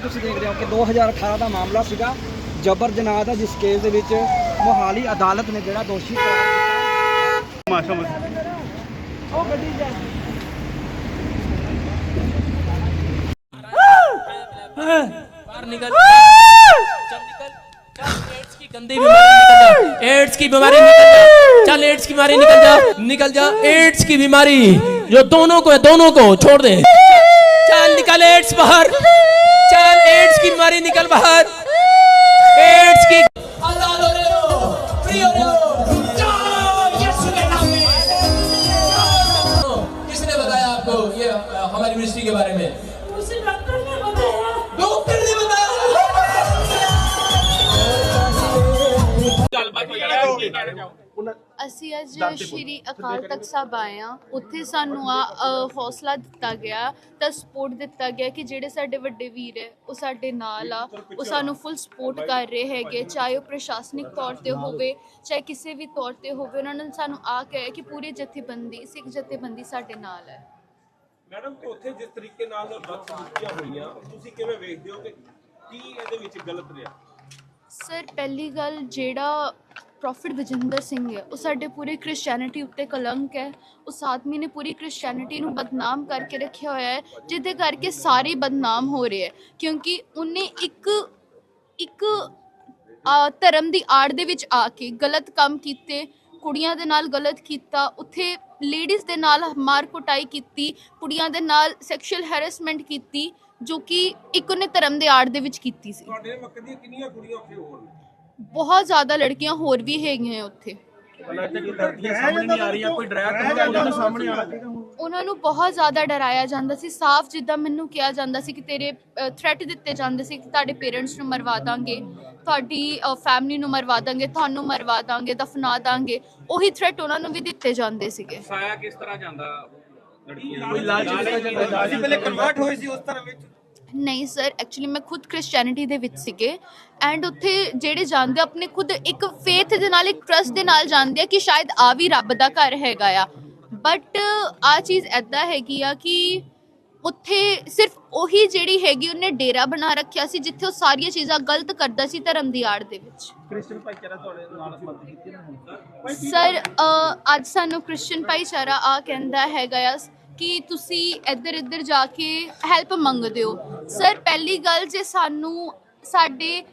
ਤੁਸੀਂ ਦੇਖਦੇ ਹੋ ਕਿ 2018 ਦਾ ਮਾਮਲਾ ਸੀਗਾ ਜਬਰ ਜਨਾਹ ਦਾ ਜਿਸ ਕੇਸ ਦੇ ਵਿੱਚ ਮੋਹਾਲੀ ਅਦਾਲਤ ਨੇ ਜਿਹੜਾ ਦੋਸ਼ੀ ਕਰਾਰ ਦਿੱਤਾ ਮਾਸ਼ਾ ਮਾਸ਼ਾ ਉਹ ਗੱਡੀ ਜਾ बाहर निकल चल निकल चल एड्स की गंदी बीमारी निकल जा एड्स की बीमारी निकल जा चल एड्स की बीमारी निकल जा निकल जा एड्स की बीमारी जो दोनों को है दोनों को छोड़ दे चल निकल एड्स बाहर। चल एड्स की बीमारी निकल बाहर। एड्स की आज़ाद रहे फ्री रहे जाओ यीशु के नाम में किसने बताया आपको ये हमारी मिनिस्ट्री के बारे में? डॉक्टर ने बताया। डॉक्टर ने बताया ਅਸੀਂ ਅੱਜ ਸ਼੍ਰੀ ਅਕਾਲ ਤਖਤ ਸਾਹਿਬ ਆਏ ਆ ਉੱਥੇ ਸਾਨੂੰ ਆ ਹੌਸਲਾ ਦਿੱਤਾ ਗਿਆ ਤਾਂ ਸਪੋਰਟ ਦਿੱਤਾ ਗਿਆ ਕਿ ਜਿਹੜੇ ਸਾਡੇ ਵੱਡੇ ਵੀਰ ਹੈ ਉਹ ਸਾਡੇ ਨਾਲ ਆ। ਉਹ ਸਾਨੂੰ ਫੁੱਲ ਸਪੋਰਟ ਕਰ ਰਹੇ ਹੈਗੇ ਚਾਹੇ ਉਹ ਪ੍ਰਸ਼ਾਸਨਿਕ ਤੌਰ ਤੇ ਹੋਵੇ ਚਾਹੇ ਕਿਸੇ ਵੀ ਤੌਰ ਤੇ ਹੋਵੇ ਉਹਨਾਂ ਨੇ ਸਾਨੂੰ ਆ ਕਿਹਾ ਕਿ ਪੂਰੀ ਜਥੇਬੰਦੀ ਸਿੱਖ ਜਥੇਬੰਦੀ ਸਾਡੇ ਨਾਲ ਹੈ। ਮੈਡਮ ਉੱਥੇ ਜਿਸ ਤਰੀਕੇ ਨਾਲ ਬਦਸਲੂਕੀਆਂ ਹੋਈਆਂ ਤੁਸੀਂ ਕਿਵੇਂ ਵੇਖਦੇ ਹੋ ਕਿ ਕੀ ਇਹਦੇ ਵਿੱਚ ਗਲਤ ਰਿਹਾ? ਸਰ ਪਹਿਲੀ ਗੱਲ ਜਿਹੜਾ ਪ੍ਰੋਫਿਟ ਵਜਿੰਦਰ ਸਿੰਘ ਹੈ ਉਹ ਸਾਡੇ ਪੂਰੇ ਕ੍ਰਿਸਚੀਅਨਿਟੀ ਉੱਤੇ ਕਲੰਕ ਹੈ। ਉਸ ਆਦਮੀ ਨੇ ਪੂਰੀ ਕ੍ਰਿਸਚੀਅਨਿਟੀ ਨੂੰ ਬਦਨਾਮ ਕਰਕੇ ਰੱਖਿਆ ਹੋਇਆ ਹੈ ਜਿਹਦੇ ਕਰਕੇ ਸਾਰੇ ਬਦਨਾਮ ਹੋ ਰਹੇ ਹੈ। ਕਿਉਂਕਿ ਉਹਨੇ ਇੱਕ ਇੱਕ ਆ, ਧਰਮ ਦੀ ਆੜ ਦੇ ਵਿੱਚ ਆ ਕੇ ਗਲਤ ਕੰਮ ਕੀਤੇ ਕੁੜੀਆਂ ਦੇ ਨਾਲ ਗਲਤ ਕੀਤਾ ਉੱਥੇ ਲੇਡੀਜ਼ ਦੇ ਨਾਲ ਮਾਰ ਕੁਟਾਈ ਕੀਤੀ ਕੁੜੀਆਂ ਦੇ ਨਾਲ ਸੈਕਸ਼ੂਅਲ ਹੈਰੈਸਮੈਂਟ ਕੀਤੀ ਜੋ ਕਿ ਇੱਕ ਉਹਨੇ ਧਰਮ ਦੇ ਆੜ ਦੇ ਵਿੱਚ ਕੀਤੀ ਸੀ। ਤੁਹਾਡੇ ਮੱਕ ਦੀਆਂ ਕਿੰਨੀਆਂ ਕੁੜੀਆਂ ਉੱਥੇ ਹੋਰ ਨੇ? ਬਹੁਤ ਜ਼ਿਆਦਾ ਲੜਕੀਆਂ ਹੋਰ ਵੀ ਹੈਗੀਆਂ ਉੱਥੇ। ਉਹਨਾਂ ਨੂੰ ਬਹੁਤ ਜ਼ਿਆਦਾ ਡਰਾਇਆ ਜਾਂਦਾ ਸੀ। ਸਾਫ਼ ਜਿੱਦਾਂ ਮੈਨੂੰ ਕਿਹਾ ਜਾਂਦਾ ਸੀ ਕਿ ਤੇਰੇ ਥ੍ਰੈਟ ਦਿੱਤੇ ਜਾਂਦੇ ਸੀ ਕਿ ਤੁਹਾਡੇ ਪੇਰੈਂਟਸ ਨੂੰ ਮਰਵਾ ਦਾਂਗੇ ਤੁਹਾਡੀ ਫੈਮਿਲੀ ਨੂੰ ਮਰਵਾ ਦਾਂਗੇ ਤੁਹਾਨੂੰ ਮਰਵਾ ਦਾਂਗੇ ਦਫਨਾ ਦਾਂਗੇ ਉਹੀ ਥ੍ਰੈਟ ਉਹਨਾਂ ਨੂੰ ਵੀ ਦਿੱਤੇ ਜਾਂਦੇ ਸੀਗੇ। ਸਾਇਆ ਕਿਸ ਤਰ੍ਹਾਂ ਜਾਂਦਾ? ਲੜਕੀਆਂ ਅਸੀਂ ਪਹਿਲੇ ਕਨਵਰਟ ਹੋਏ ਸੀ ਉਸ ਤਰ੍ਹਾਂ ਵਿੱਚ। ਨਹੀਂ ਸਰ ਐਕਚੁਅਲੀ ਮੈਂ ਖੁਦ ਕ੍ਰਿਸਚੀਅਨਿਟੀ ਦੇ ਵਿੱਚ ਸੀਗੇ ਐਂਡ ਉੱਥੇ ਜਿਹੜੇ ਜਾਂਦੇ ਆ, ਆਪਣੇ ਖੁਦ ਇੱਕ ਫੇਥ ਦੇ ਨਾਲ ਇੱਕ ਟਰਸਟ ਦੇ ਨਾਲ ਜਾਂਦੇ ਆ ਕਿ ਸ਼ਾਇਦ ਆ ਵੀ ਰੱਬ ਦਾ ਘਰ ਹੈਗਾ ਆ। ਬਟ ਆ ਚੀਜ਼ ਐਦਾਂ ਹੈਗੀ ਆ ਕਿ ਉੱਥੇ ਸਿਰਫ ਉਹੀ ਜਿਹੜੀ ਹੈਗੀ ਉਹਨੇ ਡੇਰਾ ਬਣਾ ਰੱਖਿਆ ਸੀ ਜਿੱਥੇ ਉਹ ਸਾਰੀਆਂ ਚੀਜ਼ਾਂ ਗਲਤ ਕਰਦਾ ਸੀ ਧਰਮ ਦੀ ਆੜ ਦੇ ਵਿੱਚ। ਕ੍ਰਿਸਚੀਅਨ ਭਾਈਚਾਰਾ ਤੁਹਾਡੇ ਨਾਲ ਸੰਬੰਧ ਕੀਤੀ ਨਾ ਸਰ ਅ, ਅੱਜ ਸਾਨੂੰ ਕ੍ਰਿਸਚੀਅਨ ਭਾਈਚਾਰਾ ਆ ਕਹਿੰਦਾ ਹੈਗਾ ਆ। ਕਿ ਤੁਸੀਂ ਇੱਧਰ ਇੱਧਰ ਜਾ ਕੇ ਹੈਲਪ ਮੰਗਦੇ ਹੋ। ਸਰ ਪਹਿਲੀ ਗੱਲ ਜੇ ਸਾਨੂੰ ਸਾਡੇ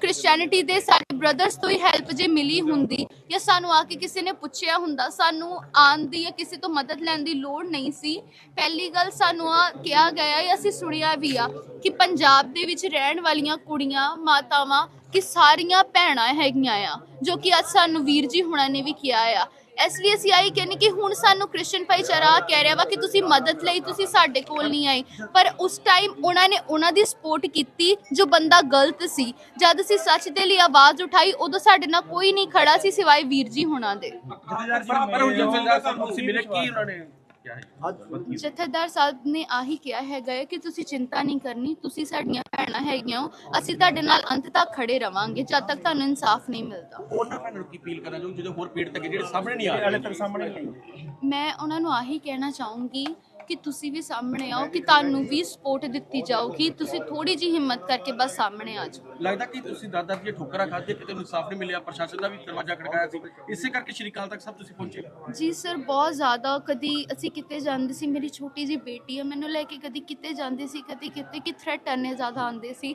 ਕ੍ਰਿਸਚੀਅਨਿਟੀ ਦੇ ਸਾਡੇ ਬ੍ਰਦਰਸ ਤੋਂ ਹੀ ਹੈਲਪ ਜੇ ਮਿਲੀ ਹੁੰਦੀ ਜਾਂ ਸਾਨੂੰ ਆ ਕੇ ਕਿਸੇ ਨੇ ਪੁੱਛਿਆ ਹੁੰਦਾ, ਸਾਨੂੰ ਆਉਣ ਦੀ ਜਾਂ ਕਿਸੇ ਤੋਂ ਮਦਦ ਲੈਣ ਦੀ ਲੋੜ ਨਹੀਂ ਸੀ। ਪਹਿਲੀ ਗੱਲ ਸਾਨੂੰ ਆ ਕਿਹਾ ਗਿਆ ਜਾਂ ਅਸੀਂ ਸੁਣਿਆ ਵੀ ਆ ਕਿ ਪੰਜਾਬ ਦੇ ਵਿੱਚ ਰਹਿਣ ਵਾਲੀਆਂ ਕੁੜੀਆਂ, ਮਾਤਾਵਾਂ ਕਿ ਸਾਰੀਆਂ ਭੈਣਾਂ ਹੈਗੀਆਂ ਆ, ਜੋ ਕਿ ਅੱਜ ਸਾਨੂੰ ਵੀਰ ਜੀ ਹੁਣਾਂ ਨੇ ਵੀ ਕਿਹਾ ਆ। ਇਸ ਲਈ ਅਸੀਂ ਆਈ ਕਹਿੰਦੇ ਕਿ ਹੁਣ ਸਾਨੂੰ ਕ੍ਰਿਸਚੀਅਨ ਭਾਈਚਾਰਾ ਕਹਿ ਰਿਹਾ ਵਾ ਕਿ ਤੁਸੀਂ ਮਦਦ ਲਈ ਤੁਸੀਂ ਸਾਡੇ ਕੋਲ ਨਹੀਂ ਆਏ। ਪਰ ਉਸ ਟਾਈਮ ਉਹਨਾਂ ਨੇ ਉਹਨਾਂ ਦੀ ਸਪੋਰਟ ਕੀਤੀ ਜੋ ਬੰਦਾ ਗਲਤ ਸੀ। ਜਦ ਅਸੀਂ ਸੱਚ ਦੇ ਲਈ ਆਵਾਜ਼ ਉਠਾਈ, ਉਦੋਂ ਸਾਡੇ ਨਾਲ ਕੋਈ ਨਹੀਂ ਖੜਾ ਸੀ ਸਿਵਾਏ ਵੀਰ ਜੀ ਹੁਣਾਂ ਦੇ। ਪਰ ਹੁਣ ਜਥੇਦਾਰ ਸਾਹਿਬ ਤੁਸੀਂ ਮਿਲੇ, ਕੀ ਉਹਨਾਂ ਨੇ? ਜਥੇਦਾਰ ਸਾਹਿਬ ਨੇ ਆਹੀ ਕਿਹਾ ਹੈਗਾ ਹੈ ਕਿ ਤੁਸੀਂ ਚਿੰਤਾ ਨਹੀਂ ਕਰਨੀ ਤੁਸੀਂ ਸਾਡੀਆਂ ਭੈਣਾਂ ਹੈਗੀਆਂ ਹੋ ਅਸੀਂ ਤੁਹਾਡੇ ਨਾਲ ਅੰਤ ਤੱਕ ਖੜੇ ਰਵਾਂਗੇ ਜਦ ਤੱਕ ਤੁਹਾਨੂੰ ਇਨਸਾਫ ਨਹੀਂ ਮਿਲਦਾ। ਉਹਨਾਂ ਭੈਣਾਂ ਨੂੰ ਕੀ ਅਪੀਲ ਕਰਨਾ ਚਾਹੁੰਦੇ ਜਿਹੜੇ ਹੋਰ ਪੀੜਤ ਹੈਗੇ ਜਿਹੜੇ ਸਾਹਮਣੇ ਨਹੀਂ ਆ ਰਹੇ? ਤੇਰੇ ਸਾਹਮਣੇ ਨਹੀਂ। ਮੈਂ ਉਹਨਾਂ ਨੂੰ ਆਹੀ ਕਹਿਣਾ ਚਾਹੂੰਗੀ ਕਿ ਤੁਸੀਂ ਵੀ ਸਾਹਮਣੇ ਆਓ ਕਿ ਤੁਹਾਨੂੰ ਵੀ ਸਪੋਰਟ ਦਿੱਤੀ ਜਾਊਗੀ। ਤੁਸੀਂ ਥੋੜੀ ਜੀ ਹਿੰਮਤ ਕਰਕੇ ਬਸ ਸਾਹਮਣੇ ਆ ਜਾਓ। ਲੱਗਦਾ ਕਿ ਤੁਸੀਂ ਦਾਦਾ ਦੀਆਂ ਠੋਕਰਾਂ ਖਾਧੇ ਕਿਤੇ ਇਨਸਾਫ ਨਹੀਂ ਮਿਲਿਆ ਪ੍ਰਸ਼ਾਸਨ ਦਾ ਵੀ ਦਰਵਾਜ਼ਾ ਖੜਕਾਇਆ ਸੀ। ਇਸੇ ਕਰਕੇ ਸ਼੍ਰੀ ਅਕਾਲ ਤੱਕ ਸਭ ਤੁਸੀਂ ਪਹੁੰਚੇ। ਜੀ ਸਰ ਬਹੁਤ ਜ਼ਿਆਦਾ ਕਦੀ ਅਸੀਂ ਕਿਤੇ ਜਾਂਦੇ ਸੀ ਮੇਰੀ ਛੋਟੀ ਜੀ ਬੇਟੀ ਹੈ ਮੈਨੂੰ ਲੈ ਕੇ ਕਦੀ ਕਿਤੇ ਜਾਂਦੇ ਸੀ ਕਦੀ ਕਿਤੇ ਕਿ ਥ੍ਰੈਟ ਇੰਨੇ ਜ਼ਿਆਦਾ ਆਉਂਦੇ ਸੀ।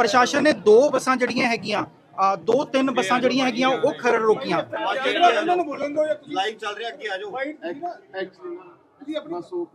ਪ੍ਰਸ਼ਾਸਨ ਨੇ ਦੋ ਬੱਸਾਂ ਜਿਹੜੀਆਂ ਹੈਗੀਆਂ ਆ ਦੋ ਤਿੰਨ ਬੱਸਾਂ ਜਿਹੜੀਆਂ ਹੈਗੀਆਂ ਉਹ ਖਰੜ ਰੋਕੀਆਂ ਲਾਈਵ ਚੱਲ ਰਿਹਾ ਅੱਗੇ ਆ ਜਾਓ